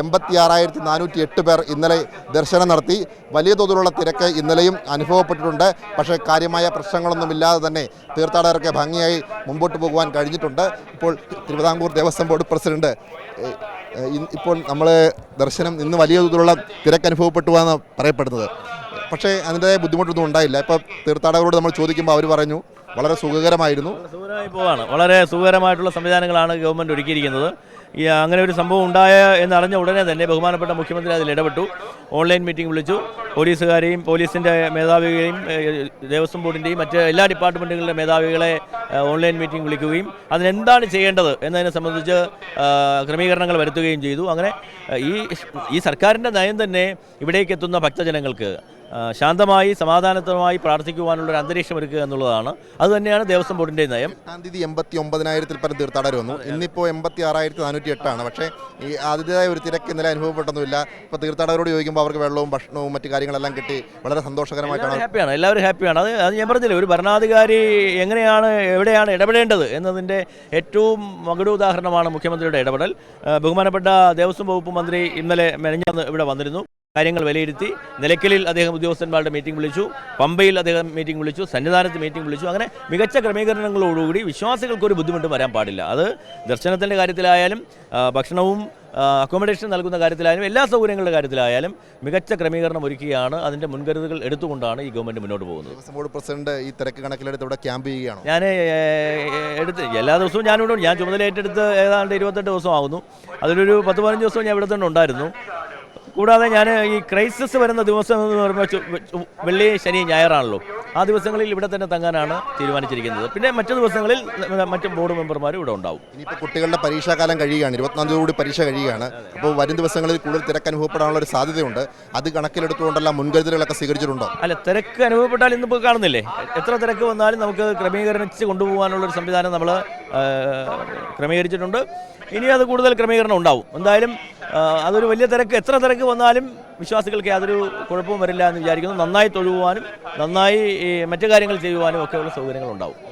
എൺപത്തി ആറായിരത്തി നാനൂറ്റി എട്ട് പേർ ഇന്നലെ ദർശനം നടത്തി. വലിയ തോതിലുള്ള തിരക്ക് ഇന്നലെയും അനുഭവപ്പെട്ടിട്ടുണ്ട്. പക്ഷേ കാര്യമായ പ്രശ്നങ്ങളൊന്നുമില്ലാതെ തന്നെ തീർത്ഥാടകർക്ക് ഭംഗിയായി മുമ്പോട്ട് പോകുവാൻ കഴിഞ്ഞിട്ടുണ്ട്. ഇപ്പോൾ തിരുവിതാംകൂർ ദേവസ്വം ബോർഡ് പ്രസിഡന്റ് ഇപ്പോൾ നമ്മൾ ദർശനം ഇന്ന് വലിയ തോതിലുള്ള തിരക്ക് അനുഭവപ്പെട്ടു എന്നാണ് പറയപ്പെടുന്നത്. പക്ഷേ അതിന്റെതായ ബുദ്ധിമുട്ടൊന്നും ഉണ്ടായില്ല. ഇപ്പോൾ തീർത്ഥാടകരോട് നമ്മൾ ചോദിക്കുമ്പോൾ അവർ പറഞ്ഞു വളരെ സുഖകരമായിരുന്നു. പോവാണ്. വളരെ സുഖകരമായിട്ടുള്ള സംവിധാനങ്ങളാണ് ഗവൺമെന്റ് ഒരുക്കിയിരിക്കുന്നത്. ഈ അങ്ങനെ ഒരു സംഭവം ഉണ്ടായ എന്ന് അറിഞ്ഞ ഉടനെ തന്നെ ബഹുമാനപ്പെട്ട മുഖ്യമന്ത്രി അതിൽ ഇടപെട്ടു. ഓൺലൈൻ മീറ്റിംഗ് വിളിച്ചു. പോലീസുകാരെയും പോലീസിന്റെ മേധാവികളെയും ദേവസ്വം ബോർഡിന്റെയും മറ്റ് എല്ലാ ഡിപ്പാർട്ട്മെന്റുകളുടെ മേധാവികളെ ഓൺലൈൻ മീറ്റിംഗ് വിളിക്കുകയും അതിനെന്താണ് ചെയ്യേണ്ടത് എന്നതിനെ സംബന്ധിച്ച് ക്രമീകരണങ്ങൾ വരുത്തുകയും ചെയ്തു. അങ്ങനെ ഈ ഈ സർക്കാരിന്റെ നയം തന്നെ ഇവിടേക്ക് എത്തുന്ന ഭക്തജനങ്ങൾക്ക് ശാന്തമായി സമാധാനപരമായി പ്രാർത്ഥിക്കുവാനുള്ള ഒരു അന്തരീക്ഷം ഒരുക്കുക എന്നുള്ളതാണ് അതുതന്നെയാണ് ദേവസ്വം ബോർഡിന്റെ നയം. എട്ടാം തീയതി എൺപത്തി ഒമ്പതിനായിരത്തിൽ പരം തീർത്ഥാടകർ വന്നു ഇന്നിപ്പോൾ എൺപത്തി ആറായിരത്തി നാനൂറ്റി എട്ടാണ് പക്ഷേ ഈ ആദ്യത്തേതായ ഒരു തിരക്ക് ഇന്നലെ അനുഭവപ്പെട്ടൊന്നുമില്ല. ഇപ്പോൾ തീർത്ഥാടകരോട് ചോദിക്കുമ്പോൾ അവർക്ക് വെള്ളവും ഭക്ഷണവും മറ്റു കാര്യങ്ങളെല്ലാം കിട്ടി. വളരെ സന്തോഷകരമായിട്ടാണ് ഹാപ്പിയാണ്. എല്ലാവരും ഹാപ്പിയാണ്. അത് അത് ഞാൻ പറഞ്ഞില്ല ഒരു ഭരണാധികാരി എങ്ങനെയാണ് എവിടെയാണ് ഇടപെടേണ്ടത് എന്നതിന്റെ ഏറ്റവും മകുട ഉദാഹരണമാണ് മുഖ്യമന്ത്രിയുടെ ഇടപെടൽ. ബഹുമാനപ്പെട്ട ദേവസ്വം വകുപ്പ് മന്ത്രി ഇന്നലെ മെനഞ്ഞാന്ന് ഇവിടെ വന്നിരുന്നു. കാര്യങ്ങൾ വിലയിരുത്തി നിലയ്ക്കലിൽ അദ്ദേഹം ഉദ്യോഗസ്ഥന്മാരുടെ മീറ്റിംഗ് വിളിച്ചു പമ്പയിൽ അദ്ദേഹം മീറ്റിംഗ് വിളിച്ചു സന്നിധാനത്ത് മീറ്റിംഗ് വിളിച്ചു. അങ്ങനെ മികച്ച ക്രമീകരണങ്ങളോടുകൂടി വിശ്വാസികൾക്ക് ഒരു ബുദ്ധിമുട്ടും വരാൻ പാടില്ല. അത് ദർശനത്തിന്റെ കാര്യത്തിലായാലും ഭക്ഷണവും അക്കോമഡേഷൻ നൽകുന്ന കാര്യത്തിലായാലും എല്ലാ സൗകര്യങ്ങളുടെ കാര്യത്തിലായാലും മികച്ച ക്രമീകരണം ഒരുക്കിയാണ് അതിന്റെ മുൻകരുതലുകൾ എടുത്തുകൊണ്ടാണ് ഈ ഗവൺമെന്റ് മുന്നോട്ട് പോകുന്നത്. പ്രസിഡന്റ് ഈ തിരക്ക് കണക്കിലെടുത്ത് ഇവിടെ ക്യാമ്പ് ചെയ്യുകയാണ്? ഞാൻ എടുത്ത് എല്ലാ ദിവസവും ഞാനിവിടെ. ഞാൻ ചുമതല ഏറ്റെടുത്ത് ഏതാണ്ട് ഇരുപത്തെട്ട് ദിവസം ആകുന്നു അതിലൊരു പത്ത് പതിനഞ്ച് ദിവസം ഞാൻ ഇവിടെ തന്നെ ഉണ്ടായിരുന്നു. കൂടാതെ ഞാൻ ഈ ക്രൈസിസ് വരുന്ന ദിവസം എന്ന് പറയുമ്പോൾ വെള്ളി ശനി ഞായറാണല്ലോ. ആ ദിവസങ്ങളിൽ ഇവിടെ തന്നെ തങ്ങാനാണ് തീരുമാനിച്ചിരിക്കുന്നത്. പിന്നെ മറ്റു ദിവസങ്ങളിൽ മറ്റ് ബോർഡ് മെമ്പർമാരും ഇവിടെ ഉണ്ടാവും. ഇനിയിപ്പോൾ കുട്ടികളുടെ പരീക്ഷാകാലം കഴിയുകയാണ്. ഇരുപത്തിനാല് തീയതി കൂടി പരീക്ഷ കഴിയുകയാണ്. അപ്പോൾ വരും ദിവസങ്ങളിൽ കൂടുതൽ തിരക്ക് അനുഭവപ്പെടാനുള്ള ഒരു സാധ്യതയുണ്ട്. അത് കണക്കിലെടുത്തുകൊണ്ടല്ല മുൻകരുതലുകളൊക്കെ സ്വീകരിച്ചിട്ടുണ്ടോ? അല്ല തിരക്ക് അനുഭവപ്പെട്ടാൽ ഇന്നിപ്പോൾ കാണുന്നില്ലേ? എത്ര തിരക്ക് വന്നാലും നമുക്ക് ക്രമീകരിച്ച് കൊണ്ടുപോകാനുള്ള ഒരു സംവിധാനം നമ്മൾ ക്രമീകരിച്ചിട്ടുണ്ട്. ഇനി അത് കൂടുതൽ ക്രമീകരണം ഉണ്ടാവും. എന്തായാലും അതൊരു വലിയ തിരക്ക്. എത്ര തിരക്ക് വന്നാലും വിശ്വാസികൾക്ക് യാതൊരു കുഴപ്പവും വരില്ല എന്ന് വിചാരിക്കുന്നു. നന്നായി തൊഴുവാനും നന്നായി മറ്റു കാര്യങ്ങൾ ചെയ്യുവാനും ഒക്കെയുള്ള സൗകര്യങ്ങൾ ഉണ്ടാവും